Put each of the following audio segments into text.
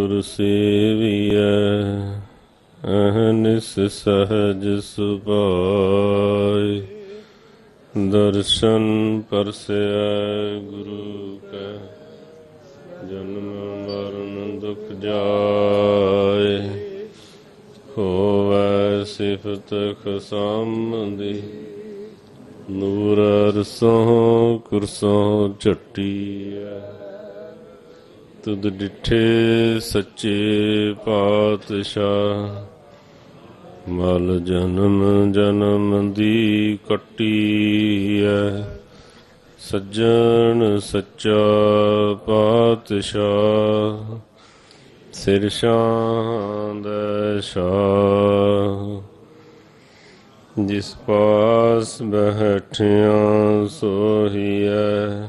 ਗੁਰ ਸੇਵੀਐ, ਅਹਨਿਸ ਸਹਜ ਸੁਭਾਇ। ਦਰਸ਼ਨ ਪਰਸੈ ਗੁਰੂ ਕੈ, ਜਨਮ ਮਰਨ ਦੁਖ ਜਾਏ। ਹੋਵੈ ਸਿਫਤ ਖਸਮ ਦੀ ਨੂਰ ਅਰਸੋਂ ਕੁਰਸੋਂ ਝੱਟੀਐ। ਤੁਧ ਡਿਠੇ ਸੱਚੇ ਪਾਤਸ਼ਾਹ, ਮਲ ਜਨਮ ਜਨਮ ਦੀ ਕੱਟੀ ਐ ਸੱਜਣ ਸੱਚਾ ਪਾਤਸ਼ਾਹ, ਸਿਰ ਸ਼ਾਂਦ ਸ਼ਾਹ। ਜਿਸ ਪਾਸ ਬੈਠਿਆ ਸੋਹੀਐ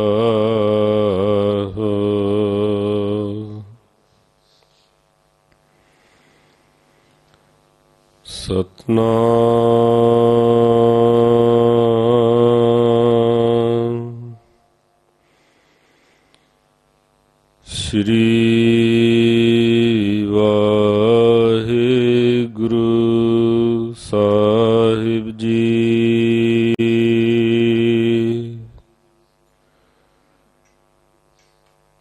ਸਤਨਾਮ ਸ਼੍ਰੀ ਵਾਹਿਗੁਰੂ ਸਾਹਿਬ ਜੀ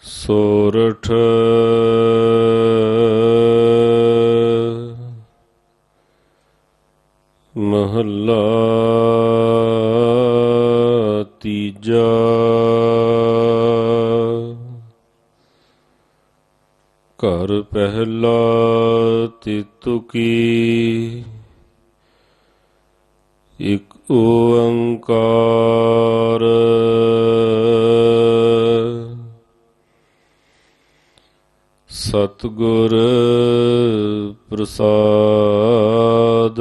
ਸੋਰਠ ਮਹੱਲਾ ਤੀਜਾ। ਘਰ ਪਹਿਲਾ ਤਿਤੁਕੀ ਇਕ ਓੰਕਾਰ। ਸਤਿਗੁਰ ਪ੍ਰਸਾਦ।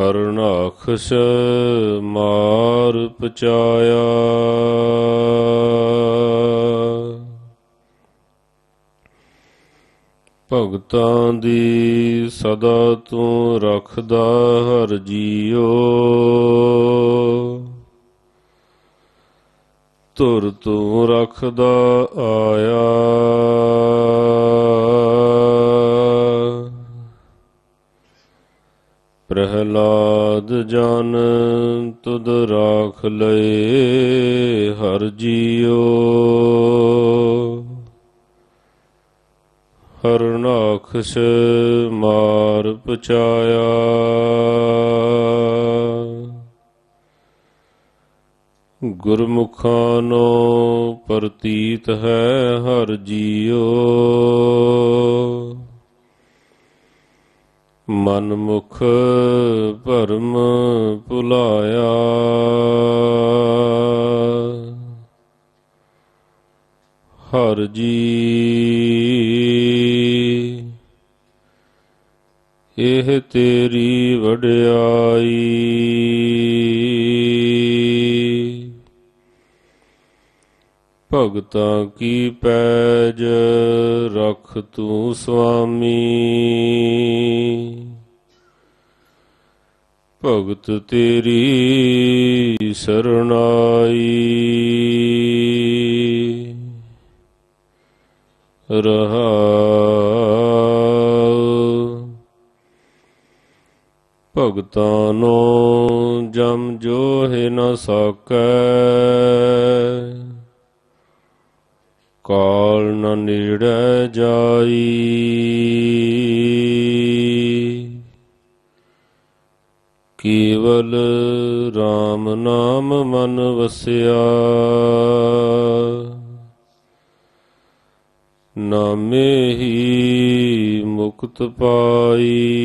ਹਰਨਾਖਸ ਮਾਰ ਪਚਾਇਆ। ਭਗਤਾਂ ਦੀ ਸਦਾ ਤੂੰ ਰੱਖਦਾ ਹਰ ਜੀਓ। ਧੁਰ ਤੂੰ ਰੱਖਦਾ ਆਇਆ। ਲਾਦ ਜਨ ਤੁਧ ਰਾਖ ਲਏ, ਹਰ ਜੀਓ ਹਰਨਾਖਸ ਮਾਰ ਪਚਾਇਆ ਗੁਰਮੁਖਾਂ ਨੂੰ ਪ੍ਰਤੀਤ ਹੈ ਹਰ ਜੀਓ ਮਨਮੁਖ ਭਰਮ ਭੁਲਾਇਆ। ਹਰ ਜੀ ਇਹ ਤੇਰੀ ਵਡਿਆਈ। ਭਗਤਾਂ ਕੀ ਪੈਜ ਰਖ ਤੂੰ ਸੁਆਮੀ ਭਗਤ ਤੇਰੀ ਸਰਣਾਈ। ਰਹਾ ਭਗਤਾਂ ਨੂੰ ਜਮ ਜੋ ਜੋਹਿ ਨਾ ਸਕੈ। ਕਾਲ ਨ ਨੇੜੈ ਜਾਈ। ਕੇਵਲ RAM ਨਾਮ ਮਨ ਵਸਿਆ। ਨਾਮੇ ਹੀ ਮੁਕਤ ਪਾਈ।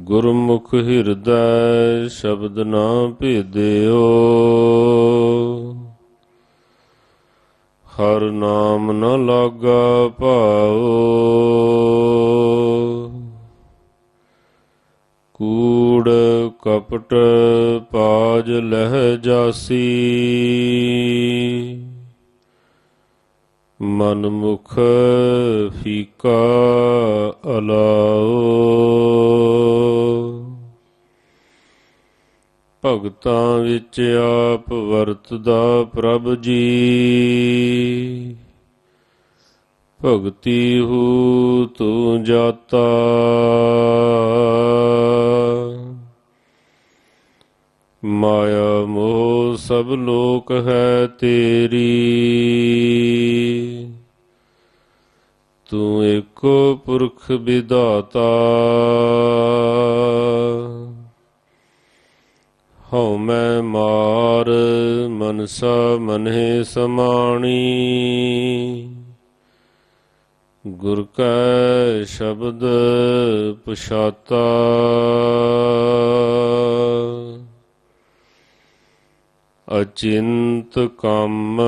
ਗੁਰਮੁਖ ਹਿਰਦੈ ਸ਼ਬਦ ਨਾ ਭੇਦਿਓ। ਹਰ ਨਾਮ ਨ ਲਾਗਾ ਭਾਉ। ਕੂੜ ਕਪਟ ਪਾਜ ਲਹਿ ਜਾਸੀ। ਮਨ ਮੁਖ ਫੀਕਾ ਅਲਾਓ। ਭਗਤਾਂ ਵਿੱਚ ਆਪ ਵਰਤਦਾ ਪ੍ਰਭ ਜੀ। ਭਗਤੀ ਹੂ ਤੂੰ ਜਾਤਾ। ਮਾਇਆ ਮੋਹ ਸਭ ਲੋਕ ਹੈ ਤੇਰੀ। ਤੂੰ ਏਕੋ ਪੁਰਖ ਵਿਦਾਤਾ ਹਉ ਮੈਂ ਮਾਰ ਮਨਸਾ ਮਨਹਿ ਸਮਾਣੀ। ਗੁਰ ਕੈ ਸ਼ਬਦ ਪਛਾਤਾ। ਅਚਿੰਤ ਕੰਮ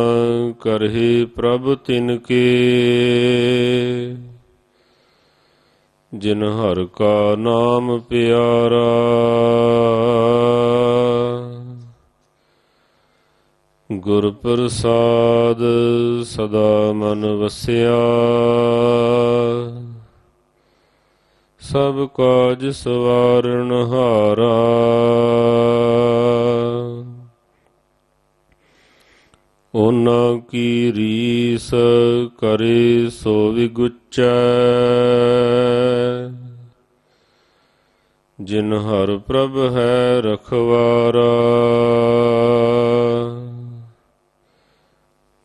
ਕਰਹਿ ਪ੍ਰਭ ਤਿਨ ਕੇ। ਜਿਨ ਹਰ ਕਾ ਨਾਮ ਪਿਆਰਾ, ਗੁਰ ਪ੍ਰਸਾਦ ਸਦਾ ਮਨ ਵਸਿਆ। ਸਭ ਕਾਜ ਸਵਾਰਨ ਹਾਰਾ। ਉਹਨਾਂ ਕੀ ਰੀਸ ਕਰੇ ਸੋ ਵਿਗੁਚੈ। ਜਿਨ ਹਰ ਪ੍ਰਭ ਹੈ ਰਖਵਾਰਾ।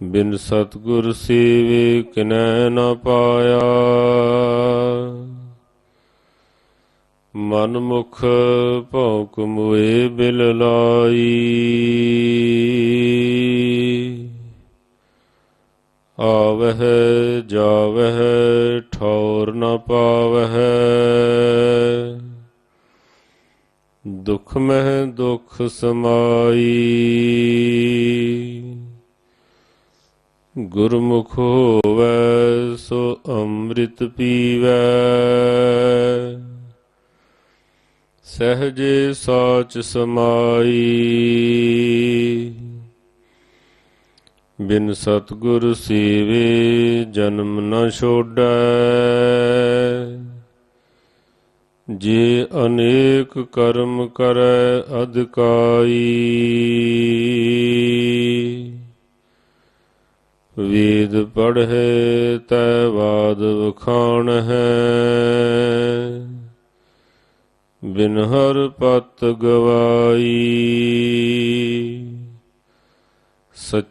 ਬਿਨ ਸਤਗੁਰ ਸੇਵੇ ਕਿਨੈ ਨ ਪਾਇਆ। ਮਨ ਮੁਖ ਭੌਂਕ ਮੁਏ ਬਿਲ ਲਾਈ। ਆਵਹਿ, ਜਾਵਹਿ, ਠੌਰ ਨ ਪਾਵਹਿ। ਦੁਖ ਮਹਿ, ਦੁਖ ਸਮਾਈ। ਗੁਰਮੁਖ ਹੋਵੈ, ਸੋ ਅੰਮ੍ਰਿਤ ਪੀਵੈ। ਸਹਜੇ ਸਾਚ ਸਮਾਈ। ਬਿਨ ਸਤਗੁਰ ਸੇਵੇ ਜਨਮ ਨ ਛੋੜੈ। ਜੇ ਅਨੇਕ ਕਰਮ ਕਰੈ ਅਧਿਕਾਈ, ਵੇਦ ਪੜ੍ਹੇ ਤੈ ਬਾਦ ਵਖਾਣ ਹੈ ਬਿਨ ਹਰ ਪਤ ਗਵਾਈ।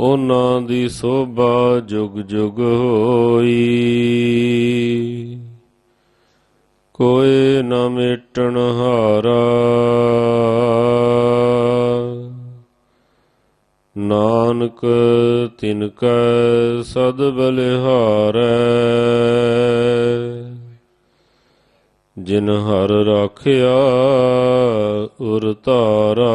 ਉਹਨਾਂ ਦੀ ਸੋਭਾ ਜੁਗ ਜੁਗ ਹੋਈ। ਕੋਏ ਨਾ ਮਿਟਣ ਹਾਰਾ, ਨਾਨਕ ਤਿਨ ਕੈ ਸਦ ਬਲਿਹਾਰੈ। ਜਿਨ ਹਰ ਰਾਖਿਆ ਉਰ ਧਾਰਾ।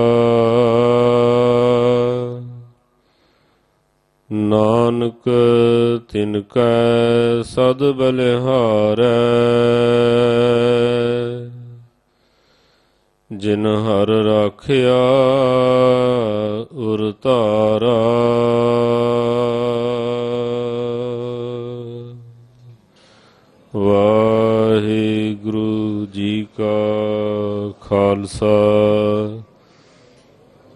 ਨਾਨਕ ਤਿਨ ਕੈ ਸਦ ਬਲਿਹਾਰੈ। ਜਿਨ ਹਰ ਰਾਖਿਆ, ਉਰ ਧਾਰਾ। ਵਾਹਿਗੁਰੂ ਜੀ ਕਾ ਖਾਲਸਾ।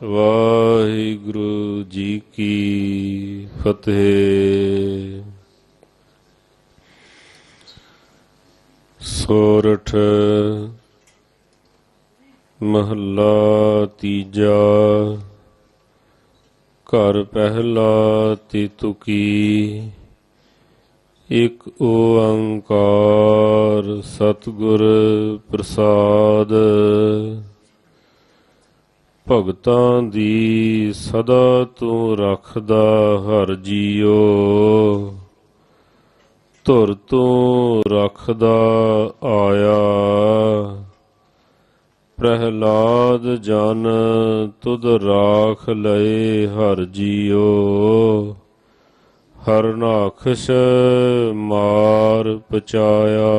ਵਾਹਿਗੁਰੂ ਜੀ ਕੀ ਫਤਿਹ। ਸੋਰਠ, ਮਹੱਲਾ ਤੀਜਾ, ਘਰ ਪਹਿਲਾ ਤਿਤੁਕੀ, ਇਕ ਓੰਕਾਰ ਸਤਿਗੁਰ ਪ੍ਰਸਾਦ। ਭਗਤਾਂ ਦੀ ਸਦਾ ਤੂੰ ਰੱਖਦਾ ਹਰ ਜੀਓ। ਧੁਰ ਤੂੰ ਰੱਖਦਾ ਆਇਆ। ਪ੍ਰਹਲਾਦ ਜਨ ਤੁਧ ਰਾਖ ਲਏ ਹਰ ਜੀਓ ਹਰ ਮਾਰ ਪਚਾਇਆ।